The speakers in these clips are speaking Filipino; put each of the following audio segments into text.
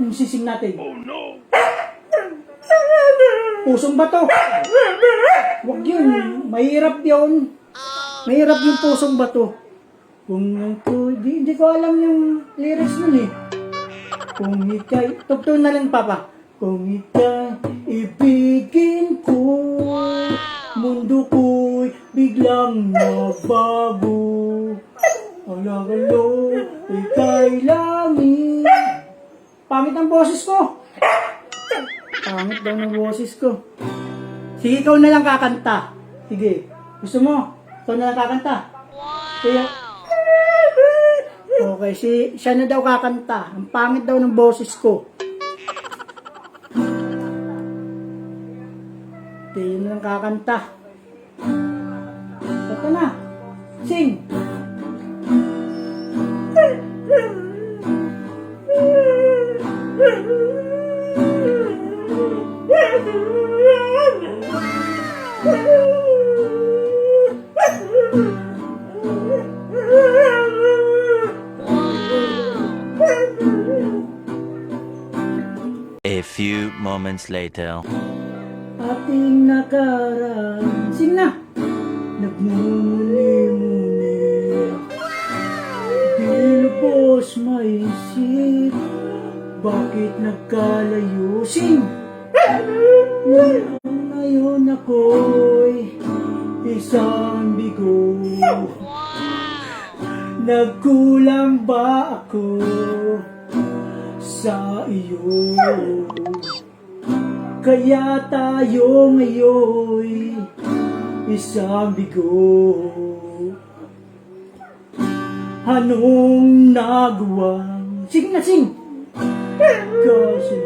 Anong sising natin? Oh no! Pusong bato. Huwag yun. Mahirap yun. Mahirap yung pusong bato. Kung ito, di, di ko alam yung lyrics nun eh. Kung ika'y, tugtog na lang papa. Kung ika'y ibigin ko, mundo ko'y biglang nabago. Alagalo, Pangit ang boses ko. Pangit daw ng boses ko. Sige, ikaw na lang kakanta. Sige. Gusto mo? Ikaw na lang kakanta. Kaya, Okay, si siya na daw kakanta. Ang pangit daw ng boses ko. Hindi yun lang kakanta. Ito na. Sing. A few moments later. Ating nakaraan. Sing na. Nagmumuni-muni. Di lubos maisip. Bakit nagkalayo? Sing! Ngayon ako'y isang bigo. Nagkulang ba ako sa iyo? Kaya tayo ngayon isang bigo. Anong nagawa? Sing na sing! Kasi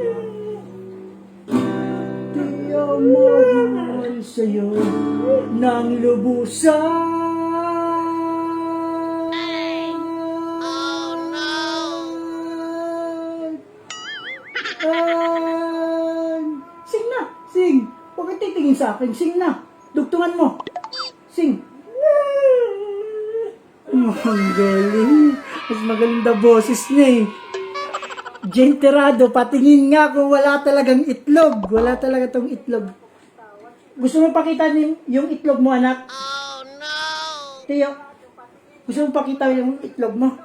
di ako magmahal sa'yo ng lubusan. Ah, sing na, sing. Huwag kang titingin sa akin, sing na. Dugtungan mo. Sing. Ang galing. Mas magaling daw boses niya eh. Genterado, patingin nga kung wala talagang itlog. Wala talaga tong itlog. Gusto mo pakita yung itlog mo, anak? Oh, no! Tiyo, gusto mo pakita yung itlog mo?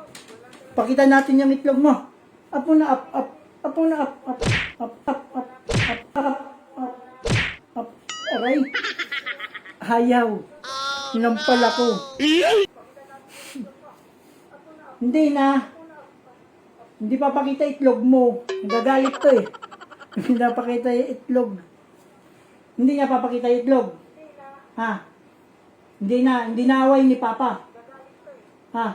Pakita natin yung itlog mo. Apo na, up, up. Apo na, up, up, up, up, up, up, up, up, up. Aray. Hayaw. Sinampal ako. Hindi na. Hindi papakita itlog mo. Nagagalit to eh. Hindi napakita yung itlog. Hindi niya papakita yung itlog. Ha? Hindi na. Hindi na away ni Papa. Ha?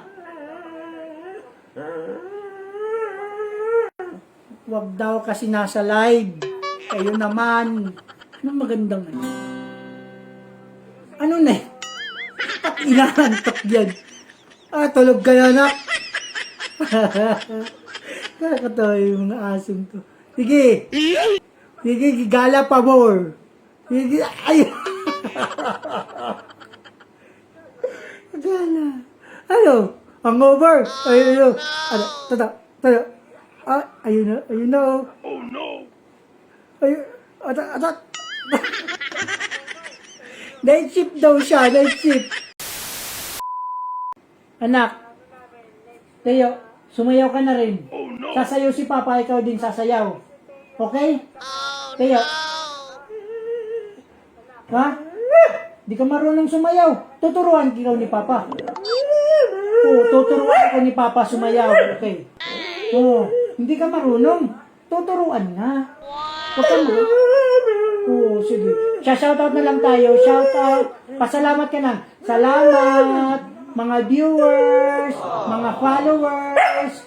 Wag daw kasi nasa live. Kayo naman. Ano magandang ano? Ano na eh? At inaantok yan. Ah, tulog ka na anak. Nakakatawa yung asong to. Sige. Sige, gala pa more. Sige, ay. gala. Ano? Hangover? Ayun, ayun. Ano? Tata, tata. Ah, ayun na, ayun na. Oh no. Ayun, ata, ata. Night shift daw siya, night shift. Anak, Teo, sumayaw ka na rin. Sasayaw si Papa, ikaw din sasayaw. Okay? Teo. Ha? Di ka marunong sumayaw. Tuturuan ikaw ni Papa. Oo, tuturuan ako ni Papa sumayaw. Okay. Oo, hindi ka marunong. Tuturuan nga. Huwag ka mo. Oo, sige. Shoutout na lang tayo. Shoutout. Pasalamat ka na. Salamat, mga viewers, mga followers,